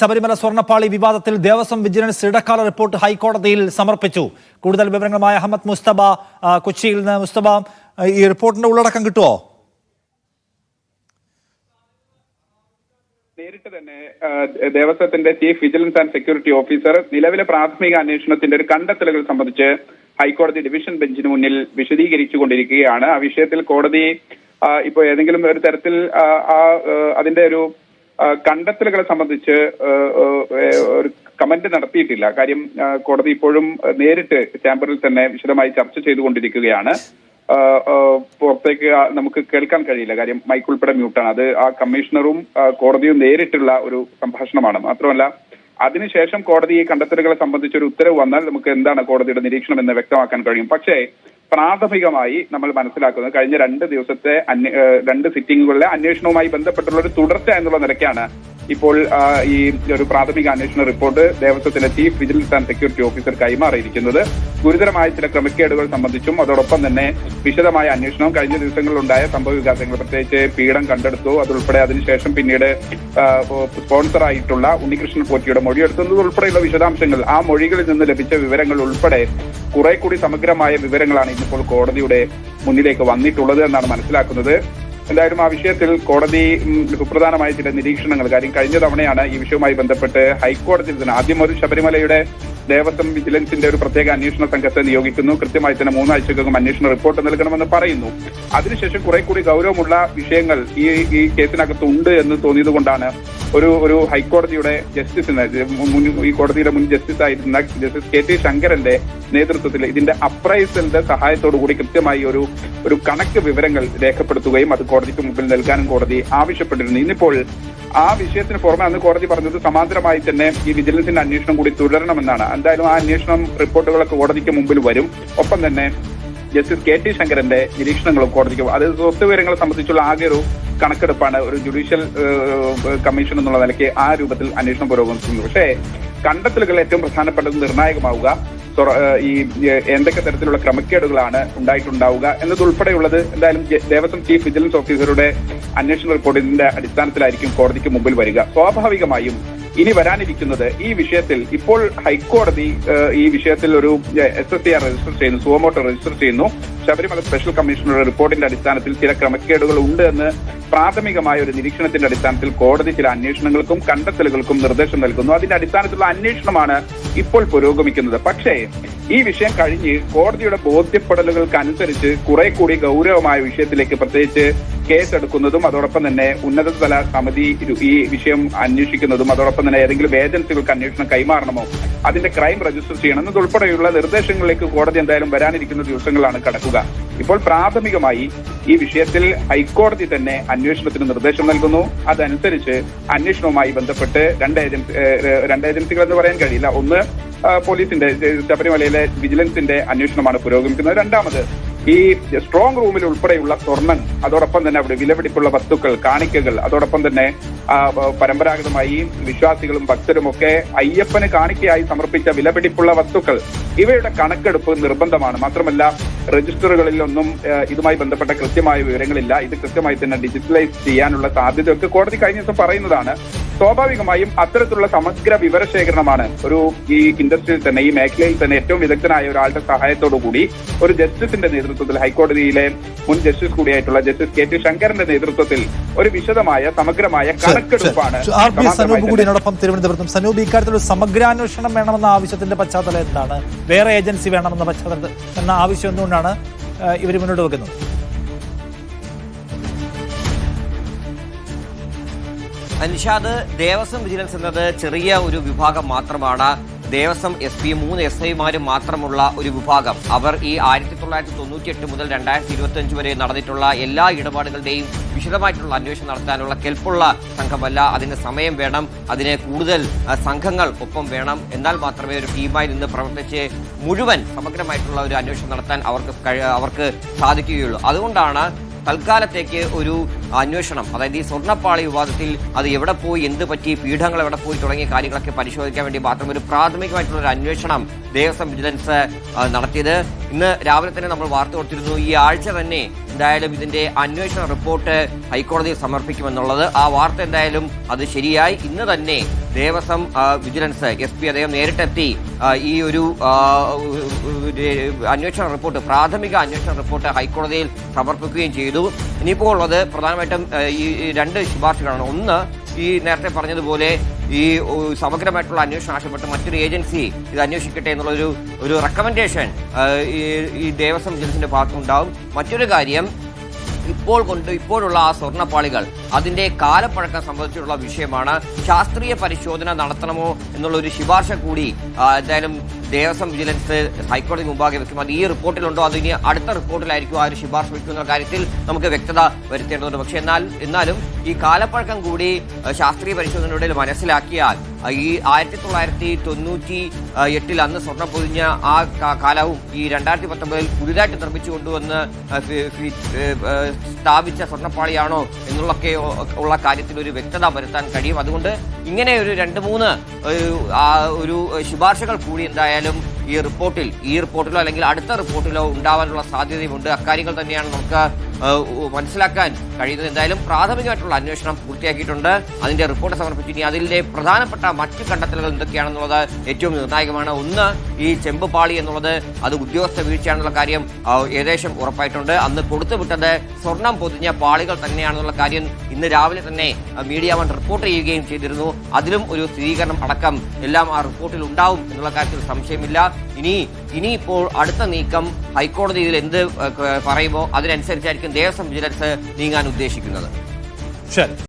ശബരിമല സ്വർണപ്പാളി വിവാദത്തിൽ ദേവസ്വം വിജിലൻസ് ഇടക്കാല റിപ്പോർട്ട് ഹൈക്കോടതിയിൽ സമർപ്പിച്ചു. കൂടുതൽ വിവരങ്ങളുമായി അഹമ്മദ് മുസ്തബ കൊച്ചിയിൽ നിന്ന് മുസ്തബ ഈ റിപ്പോർട്ടിന്റെ ഉള്ളടക്കം കിട്ടുമോ നേരിട്ട് തന്നെ ദേവസ്വത്തിന്റെ chief vigilance and security officer നിലവിലെ പ്രാഥമിക അന്വേഷണത്തിന്റെ ഒരു കണ്ടെത്തലുകൾ സംബന്ധിച്ച് ഹൈക്കോടതി ഡിവിഷൻ ബെഞ്ചിന് മുന്നിൽ വിശദീകരിച്ചു കൊണ്ടിരിക്കുകയാണ് ആ വിഷയത്തിൽ കോടതി ഇപ്പോ ഏതെങ്കിലും ഒരു തരത്തിൽ അതിന്റെ ഒരു കണ്ടെത്തലുകളെ സംബന്ധിച്ച് ഒരു കമന്റ് നടത്തിയിട്ടില്ല. കാര്യം കോടതി ഇപ്പോഴും നേരിട്ട് ചാമ്പറിൽ തന്നെ വിശദമായി ചർച്ച ചെയ്തുകൊണ്ടിരിക്കുകയാണ്. പുറത്തേക്ക് നമുക്ക് കേൾക്കാൻ കഴിയില്ല. കാര്യം മൈക്ക് ഉൾപ്പെടെ മ്യൂട്ടാണ്. അത് ആ കമ്മീഷണറും കോടതിയും നേരിട്ടുള്ള ഒരു സംഭാഷണമാണ്. മാത്രമല്ല അതിനുശേഷം കോടതി ഈ കണ്ടെത്തലുകളെ സംബന്ധിച്ച് ഒരു ഉത്തരവ് വന്നാൽ നമുക്ക് എന്താണ് കോടതിയുടെ നിരീക്ഷണം എന്ന് വ്യക്തമാക്കാൻ കഴിയും. പക്ഷേ പ്രാഥമികമായി നമ്മൾ മനസ്സിലാക്കുന്നത് കഴിഞ്ഞ രണ്ട് ദിവസത്തെ രണ്ട് സിറ്റിംഗുകളിലെ അന്വേഷണവുമായി ബന്ധപ്പെട്ടുള്ള ഒരു തുടർച്ച എന്നുള്ള നിലയ്ക്കാണ് ഇപ്പോൾ ഈ ഒരു പ്രാഥമിക അന്വേഷണ report ദേവസ്വത്തിലെ chief vigilance and security officer കൈമാറിയിരിക്കുന്നത്. ഗുരുതരമായ ചില ക്രമക്കേടുകൾ സംബന്ധിച്ചും അതോടൊപ്പം തന്നെ വിശദമായ അന്വേഷണം കഴിഞ്ഞ ദിവസങ്ങളിലുണ്ടായ സംഭവ വികാസങ്ങൾ പ്രത്യേകിച്ച് പീഡം കണ്ടെടുത്തു. അതുൾപ്പെടെ അതിനുശേഷം പിന്നീട് സ്പോൺസറായിട്ടുള്ള ഉണ്ണികൃഷ്ണൻ പോറ്റിയുടെ മൊഴിയെടുത്തത് ഉൾപ്പെടെയുള്ള വിശദാംശങ്ങൾ ആ മൊഴികളിൽ നിന്ന് ലഭിച്ച വിവരങ്ങൾ ഉൾപ്പെടെ കുറെ കൂടി സമഗ്രമായ വിവരങ്ങളാണ് ഇന്നിപ്പോൾ കോടതിയുടെ മുന്നിലേക്ക് വന്നിട്ടുള്ളത് എന്നാണ് മനസ്സിലാക്കുന്നത്. എന്തായാലും ആ വിഷയത്തിൽ കോടതി സുപ്രധാനമായ ചില നിരീക്ഷണങ്ങൾ. കാര്യം കഴിഞ്ഞ തവണയാണ് ഈ വിഷയവുമായി ബന്ധപ്പെട്ട് ഹൈക്കോടതി തന്നെ ആദ്യം ഒരു ശബരിമലയുടെ ദേവസ്വം വിജിലൻസിന്റെ ഒരു പ്രത്യേക അന്വേഷണ സംഘത്തെ നിയോഗിക്കുന്നു. കൃത്യമായി തന്നെ മൂന്നാഴ്ചക്കകം അന്വേഷണ റിപ്പോർട്ട് നൽകണമെന്ന് പറയുന്നു. അതിനുശേഷം കുറെ കൂടി ഗൗരവമുള്ള വിഷയങ്ങൾ ഈ ഈ കേസിനകത്തുണ്ട് എന്ന് തോന്നിയത് കൊണ്ടാണ് ഒരു ഒരു ഹൈക്കോടതിയുടെ ജസ്റ്റിസ് ഈ കോടതിയുടെ മുൻ ജസ്റ്റിസ് ആയിരുന്ന ജസ്റ്റിസ് കെ ടി ശങ്കരന്റെ നേതൃത്വത്തിൽ ഇതിന്റെ അപ്രൈസലിന്റെ സഹായത്തോടു കൂടി കൃത്യമായി ഒരു ഒരു കണക്ക് വിവരങ്ങൾ രേഖപ്പെടുത്തുകയും അത് കോടതിക്ക് മുമ്പിൽ നൽകാനും കോടതി ആവശ്യപ്പെട്ടിരുന്നു. ഇന്നിപ്പോൾ ആ വിഷയത്തിന് പുറമെ അന്ന് കോടതി പറഞ്ഞത് സമാന്തരമായി തന്നെ ഈ വിജിലൻസിന്റെ അന്വേഷണം കൂടി തുടരണമെന്നാണ്. എന്തായാലും ആ അന്വേഷണം റിപ്പോർട്ടുകളൊക്കെ കോടതിക്ക് മുമ്പിൽ വരും. ഒപ്പം തന്നെ ജസ്റ്റിസ് കെ ടി ശങ്കരന്റെ നിരീക്ഷണങ്ങളും കോടതിക്ക് അത് സ്വത്ത് വിവരങ്ങളെ സംബന്ധിച്ചുള്ള ആകെ ഒരു കണക്കെടുപ്പാണ് ഒരു ജുഡീഷ്യൽ കമ്മീഷൻ എന്നുള്ള നിലയ്ക്ക് ആ രൂപത്തിൽ അന്വേഷണം പുരോഗമിക്കുന്നത് പക്ഷേ കണ്ടെത്തലുകൾ ഏറ്റവും പ്രധാനപ്പെട്ടത് നിർണായകമാവുക ഈ എന്തൊക്കെ തരത്തിലുള്ള ക്രമക്കേടുകളാണ് ഉണ്ടായിട്ടുണ്ടാവുക എന്നതുൾപ്പെടെയുള്ളത് എന്തായാലും ദേവസ്വം ചീഫ് വിജിലൻസ് ഓഫീസറുടെ അന്വേഷണ റിപ്പോർട്ടിന്റെ അടിസ്ഥാനത്തിലായിരിക്കും കോടതിക്ക് മുമ്പിൽ വരിക. സ്വാഭാവികമായും ഇനി വരാനിരിക്കുന്നത് ഈ വിഷയത്തിൽ ഇപ്പോൾ ഹൈക്കോടതി ഈ വിഷയത്തിൽ ഒരു എസ് എസ് ആർ രജിസ്റ്റർ ചെയ്യുന്നു സുവമോട്ടോ രജിസ്റ്റർ ചെയ്യുന്നു. ശബരിമല സ്പെഷ്യൽ കമ്മീഷണറുടെ റിപ്പോർട്ടിന്റെ അടിസ്ഥാനത്തിൽ ചില ക്രമക്കേടുകൾ ഉണ്ട് എന്ന് പ്രാഥമികമായ ഒരു നിരീക്ഷണത്തിന്റെ അടിസ്ഥാനത്തിൽ കോടതി ചില അന്വേഷണങ്ങൾക്കും കണ്ടെത്തലുകൾക്കും നിർദ്ദേശം നൽകുന്നു. അതിന്റെ അടിസ്ഥാനത്തിലുള്ള അന്വേഷണമാണ് ഇപ്പോൾ പുരോഗമിക്കുന്നത്. പക്ഷേ ഈ വിഷയം കഴിഞ്ഞ് കോടതിയുടെ ബോധ്യപ്പെടലുകൾക്ക് അനുസരിച്ച് കുറെ കൂടി ഗൗരവമായ വിഷയത്തിലേക്ക് പ്രത്യേകിച്ച് കേസ് എടുക്കുന്നതും അതോടൊപ്പം തന്നെ ഉന്നതതല സമിതി ഈ വിഷയം അന്വേഷിക്കുന്നതും അതോടൊപ്പം തന്നെ ഏതെങ്കിലും ഏജൻസികൾക്ക് അന്വേഷണം കൈമാറണമോ? അതിന്റെ ക്രൈം രജിസ്റ്റർ ചെയ്യണം. എന്നതുൾപ്പെടെയുള്ള നിർദ്ദേശങ്ങളിലേക്ക് കോടതി എന്തായാലും വരാനിരിക്കുന്ന ദിവസങ്ങളാണ് കടക്കുക. ഇപ്പോൾ പ്രാഥമികമായി ഈ വിഷയത്തിൽ ഹൈക്കോടതി തന്നെ അന്വേഷണത്തിന് നിർദ്ദേശം നൽകുന്നു. അതനുസരിച്ച് അന്വേഷണവുമായി ബന്ധപ്പെട്ട് രണ്ട് ഏജൻസി രണ്ട് ഏജൻസികൾ എന്ന് പറയാൻ കഴിയില്ല. ഒന്ന് പോലീസിന്റെ ശബരിമലയിലെ വിജിലൻസിന്റെ അന്വേഷണമാണ് പുരോഗമിക്കുന്നത്. രണ്ടാമത് ഈ സ്ട്രോങ് റൂമിൽ ഉൾപ്പെടെയുള്ള സ്വർണം അതോടൊപ്പം തന്നെ അവിടെ വിലപിടിപ്പുള്ള വസ്തുക്കൾ കാണിക്കകൾ അതോടൊപ്പം തന്നെ പരമ്പരാഗതമായി വിശ്വാസികളും ഭക്തരും ഒക്കെ അയ്യപ്പന് കാണിക്കയായി സമർപ്പിച്ച വിലപിടിപ്പുള്ള വസ്തുക്കൾ ഇവയുടെ കണക്കെടുപ്പ് നിർബന്ധമാണ്. മാത്രമല്ല രജിസ്റ്ററുകളിലൊന്നും ഇതുമായി ബന്ധപ്പെട്ട കൃത്യമായ വിവരങ്ങളില്ല. ഇത് കൃത്യമായി തന്നെ ഡിജിറ്റലൈസ് ചെയ്യാനുള്ള സാധ്യതയൊക്കെ കോടതി കഴിഞ്ഞ ദിവസം പറയുന്നതാണ്. സ്വാഭാവികമായും അത്തരത്തിലുള്ള സമഗ്ര വിവരശേഖരണമാണ് ഒരു ഈ ഇൻഡസ്ട്രിയിൽ തന്നെ ഈ മേഖലയിൽ തന്നെ ഏറ്റവും വിദഗ്ധനായ ഒരാളുടെ സഹായത്തോടു കൂടി ഒരു ജസ്റ്റിസിന്റെ നേതൃത്വത്തിൽ ഹൈക്കോടതിയിലെ മുൻ ജസ്റ്റിസ് കൂടിയായിട്ടുള്ള ജസ്റ്റിസ് കെ ടി ശങ്കറിന്റെ നേതൃത്വത്തിൽ ഒരു വിശദമായ സമഗ്രമായ കണക്കെടുപ്പാണ് ആർ പി സമാന്തരമായി സനൂപ് കൂടി തന്നെ എന്നോടൊപ്പം തിരുവനന്തപുരത്തും. സനൂപ് ഇക്കാര്യത്തിൽ ഒരു സമഗ്രാന്വേഷണം വേണമെന്ന ആവശ്യത്തിന്റെ പശ്ചാത്തലം എന്താണ്? വേറെ ഏജൻസി വേണമെന്ന പശ്ചാത്തലത്തിൽ എന്ന ആവശ്യം എന്തുകൊണ്ടാണ് ഇവർ മുന്നോട്ട് വെക്കുന്നത്? അനിഷാദ് ദേവസ്വം വിജിലൻസ് എന്നത് ചെറിയ ഒരു വിഭാഗം മാത്രമാണ്. ദേവസ്വം എസ് പി മൂന്ന് എസ് ഐമാരും മാത്രമുള്ള ഒരു വിഭാഗം. അവർ ഈ ആയിരത്തി തൊള്ളായിരത്തി തൊണ്ണൂറ്റി എട്ട് മുതൽ രണ്ടായിരത്തി ഇരുപത്തി അഞ്ച് വരെ നടന്നിട്ടുള്ള എല്ലാ ഇടപാടുകളുടെയും വിശദമായിട്ടുള്ള അന്വേഷണം നടത്താനുള്ള കെൽപ്പുള്ള സംഘമല്ല. അതിന് സമയം വേണം അതിന് കൂടുതൽ സംഘങ്ങൾ ഒപ്പം വേണം. എന്നാൽ മാത്രമേ ഒരു ടീമായി നിന്ന് പ്രവർത്തിച്ച് മുഴുവൻ സമഗ്രമായിട്ടുള്ള ഒരു അന്വേഷണം നടത്താൻ അവർക്ക് അവർക്ക് സാധിക്കുകയുള്ളൂ. അതുകൊണ്ടാണ് തൽക്കാലത്തേക്ക് ഒരു അന്വേഷണം. അതായത് ഈ സ്വർണപ്പാളി വിവാദത്തിൽ അത് എവിടെ പോയി എന്ത് പറ്റി പീഠങ്ങൾ എവിടെ പോയി തുടങ്ങിയ കാര്യങ്ങളൊക്കെ പരിശോധിക്കാൻ വേണ്ടി മാത്രം ഒരു പ്രാഥമികമായിട്ടുള്ള ഒരു അന്വേഷണം ദേവസ്വം വിജിലൻസ് നടത്തിയത്. ഇന്ന് രാവിലെ തന്നെ നമ്മൾ വാർത്ത കൊടുത്തിരുന്നു ഈ ആഴ്ച തന്നെ എന്തായാലും ഇതിന്റെ അന്വേഷണ റിപ്പോർട്ട് ഹൈക്കോടതിയിൽ സമർപ്പിക്കുമെന്നുള്ളത്. ആ വാർത്ത എന്തായാലും അത് ശരിയായി. ഇന്ന് തന്നെ ദേവസ്വം വിജിലൻസ് എസ് പി അദ്ദേഹം നേരിട്ടെത്തി ഈ ഒരു അന്വേഷണ റിപ്പോർട്ട് പ്രാഥമിക അന്വേഷണ റിപ്പോർട്ട് ഹൈക്കോടതിയിൽ സമർപ്പിക്കുകയും ചെയ്തു. ഇനിയിപ്പോൾ ഉള്ളത് പ്രധാനമായിട്ടും ഈ രണ്ട് ശുപാർശകളാണ്. ഒന്ന് ഈ നേരത്തെ പറഞ്ഞതുപോലെ ഈ സമഗ്രമായിട്ടുള്ള അന്വേഷണം ആവശ്യപ്പെട്ട് മറ്റൊരു ഏജൻസി ഇത് അന്വേഷിക്കട്ടെ എന്നുള്ളൊരു ഒരു റെക്കമെൻഡേഷൻ ഈ ഈ ദേവസ്വം ജനസിന്റെ ഭാഗത്തുനിന്നുണ്ടാവും. മറ്റൊരു കാര്യം ഇപ്പോൾ കൊണ്ട് ഇപ്പോഴുള്ള ആ സ്വർണപ്പാളികൾ അതിന്റെ കാലപ്പഴക്കം സംബന്ധിച്ചിട്ടുള്ള വിഷയമാണ്. ശാസ്ത്രീയ പരിശോധന നടത്തണമോ എന്നുള്ള ഒരു ശുപാർശ കൂടി എന്തായാലും ദേവസ്വം വിജിലൻസ് ഹൈക്കോടതി മുമ്പാകെ വെക്കും അത് ഈ റിപ്പോർട്ടിലുണ്ടോ? അത് ഇനി അടുത്ത റിപ്പോർട്ടിലായിരിക്കും ആ ഒരു ശുപാർശ വയ്ക്കുന്ന കാര്യത്തിൽ നമുക്ക് വ്യക്തത വരുത്തേണ്ടതുണ്ട്. പക്ഷെ എന്നാൽ എന്നാലും ഈ കാലപ്പഴക്കം കൂടി ശാസ്ത്രീയ പരിശോധനയുടെ മനസ്സിലാക്കിയാൽ ഈ ആയിരത്തി തൊള്ളായിരത്തി തൊണ്ണൂറ്റി എട്ടിൽ അന്ന് സ്വർണം പൊതിഞ്ഞ ആ കാലവും ഈ രണ്ടായിരത്തി പത്തൊമ്പതിൽ പുതിയതായിട്ട് നിർമ്മിച്ചു കൊണ്ടുവന്ന് സ്ഥാപിച്ച സ്വർണപ്പാളിയാണോ എന്നുള്ളൊക്കെ ഉള്ള കാര്യത്തിൽ ഒരു വ്യക്തത വരുത്താൻ കഴിയും. അതുകൊണ്ട് ഇങ്ങനെ ഒരു രണ്ട് മൂന്ന് ഒരു, ശുപാർശകൾ കൂടി എന്തായാലും ഈ റിപ്പോർട്ടിൽ ഈ റിപ്പോർട്ടിലോ അല്ലെങ്കിൽ അടുത്ത റിപ്പോർട്ടിലോ ഉണ്ടാവാനുള്ള സാധ്യതയുമുണ്ട്. അക്കാര്യങ്ങൾ തന്നെയാണ് നമുക്ക് മനസ്സിലാക്കാൻ കഴിയുന്നത് എന്തായാലും പ്രാഥമികമായിട്ടുള്ള അന്വേഷണം പൂർത്തിയാക്കിയിട്ടുണ്ട്. അതിന്റെ റിപ്പോർട്ട് സമർപ്പിച്ചു ഇനി അതിലെ പ്രധാനപ്പെട്ട മറ്റ് കണ്ടെത്തലുകൾ എന്തൊക്കെയാണെന്നുള്ളത് ഏറ്റവും നിർണായകമാണ്. ഒന്ന് ഈ ചെമ്പുപാളി എന്നുള്ളത് അത് ഉദ്യോഗസ്ഥ വീഴ്ചയാണെന്നുള്ള കാര്യം ഏകദേശം ഉറപ്പായിട്ടുണ്ട്. അന്ന് കൊടുത്തുവിട്ടത് സ്വർണം പൊതിഞ്ഞ പാളികൾ തന്നെയാണെന്നുള്ള കാര്യം ഇന്ന് രാവിലെ തന്നെ മീഡിയ വൺ റിപ്പോർട്ട് ചെയ്യുകയും ചെയ്തിരുന്നു. അതിലും ഒരു സ്ഥിരീകരണം അടക്കം എല്ലാം ആ റിപ്പോർട്ടിൽ ഉണ്ടാവും എന്നുള്ള കാര്യത്തിൽ സംശയമില്ല. ഇനി ഇനിയിപ്പോൾ അടുത്ത നീക്കം ഹൈക്കോടതിയിൽ എന്ത് പറയുമോ? അതിനനുസരിച്ചായിരിക്കും ദേവസ്വം വിജിലൻസ് നീങ്ങാൻ ഉദ്ദേശിക്കുന്നത്. ശരി.